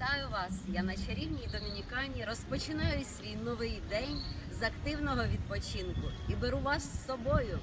Вітаю вас! Я на чарівній Домінікані розпочинаю свій новий день з активного відпочинку і беру вас з собою.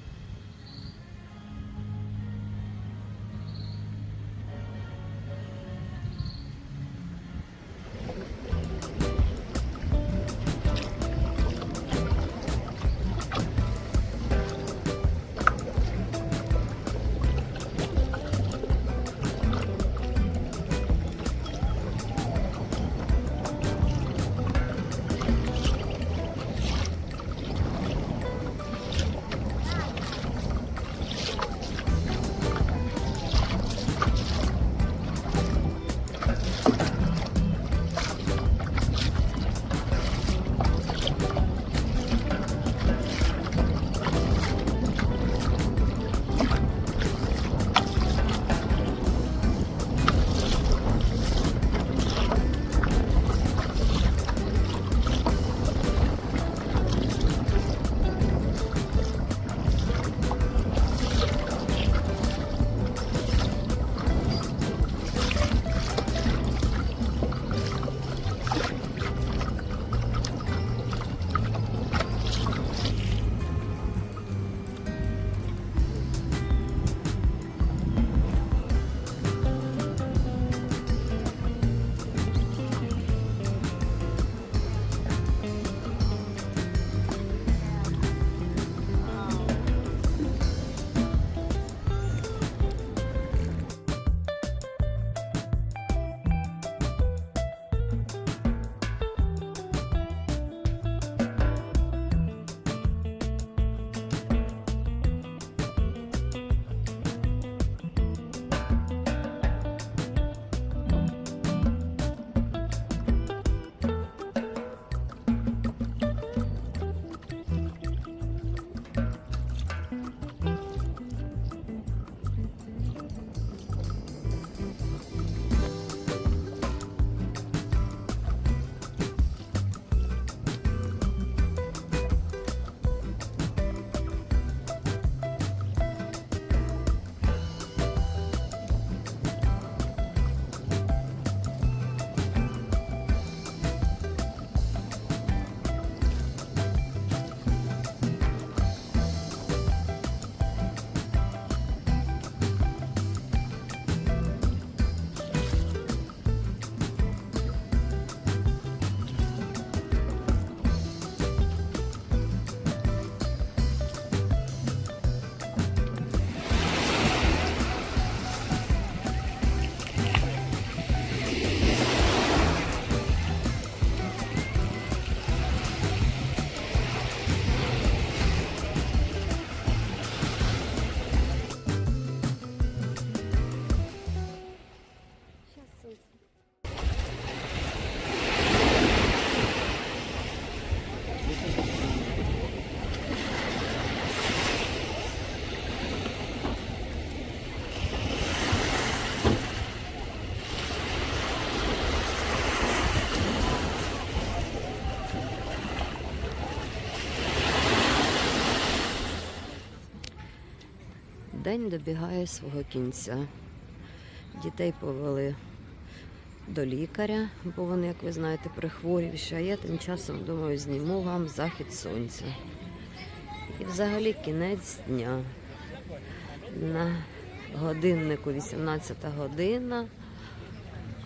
День добігає свого кінця. Дітей повели до лікаря, бо вони, як ви знаєте, прихворівші. А я тим часом думаю, зніму вам захід сонця. І взагалі кінець дня. На годиннику 18 година,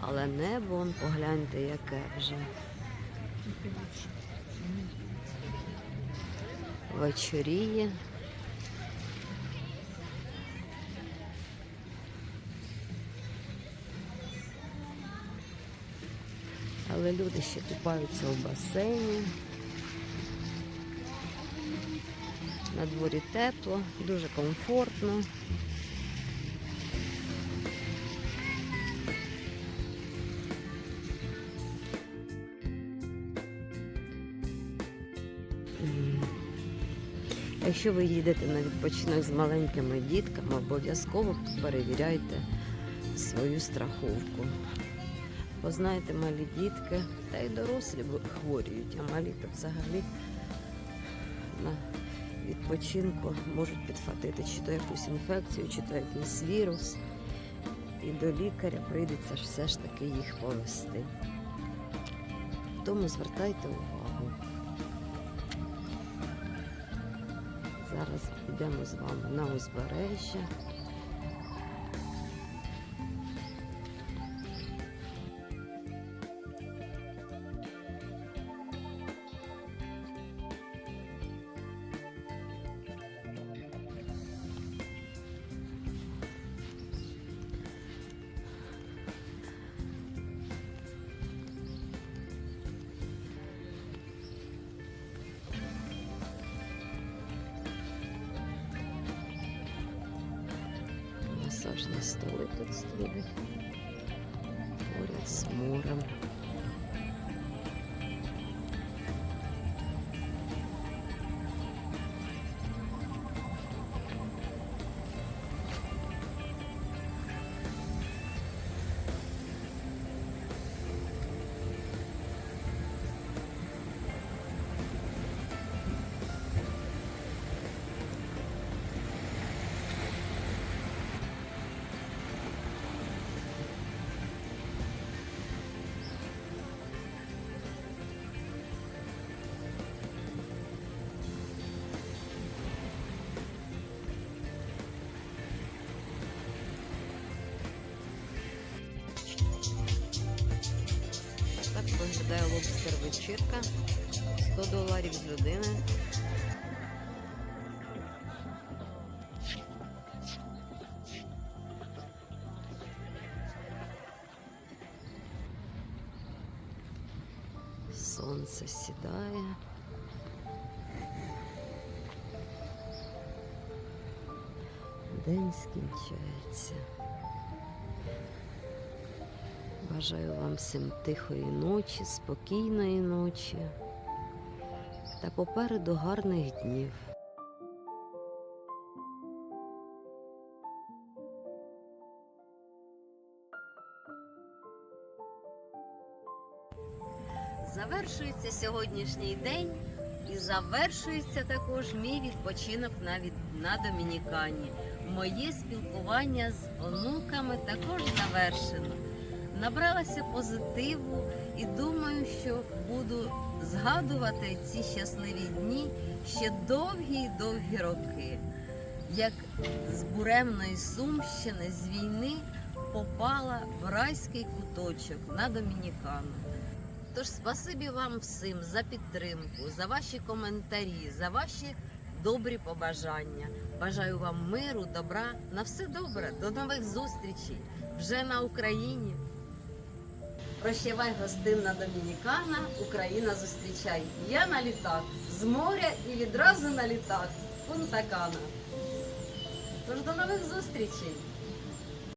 але небо, он, погляньте, яке вже. Вечоріє. Але люди ще купаються у басейні. На дворі тепло, дуже комфортно. Якщо ви їдете на відпочинок з маленькими дітками, обов'язково перевіряйте свою страховку. Бо знаєте, малі дітки, та й дорослі хворіють, а малі то взагалі на відпочинку можуть підхватити чи то якусь інфекцію, чи то якийсь вірус. і до лікаря прийдеться ж все ж таки їх повести. Тому звертайте увагу. Зараз підемо з вами на узбережжя. Масажні столи тут стоять поряд з морем. Лобстер вечірка. 100 доларів з людини. Сонце сідає. День скінчається. Бажаю вам всім тихої ночі, спокійної ночі та попереду гарних днів. Завершується сьогоднішній день і завершується також мій відпочинок на, на Домінікані. Моє спілкування з онуками також завершено. Набралася позитиву і думаю, що буду згадувати ці щасливі дні ще довгі довгі роки. Як з буремної Сумщини з війни попала в райський куточок на Домінікану. Тож спасибі вам всім за підтримку, за ваші коментарі, за ваші добрі побажання. Бажаю вам миру, добра, на все добре. До нових зустрічей вже на Україні. Прощавай гостинна Домінікана, Україна зустрічай. Я на літак з моря і відразу на літак. Пунта Кана. Тож до нових зустрічей!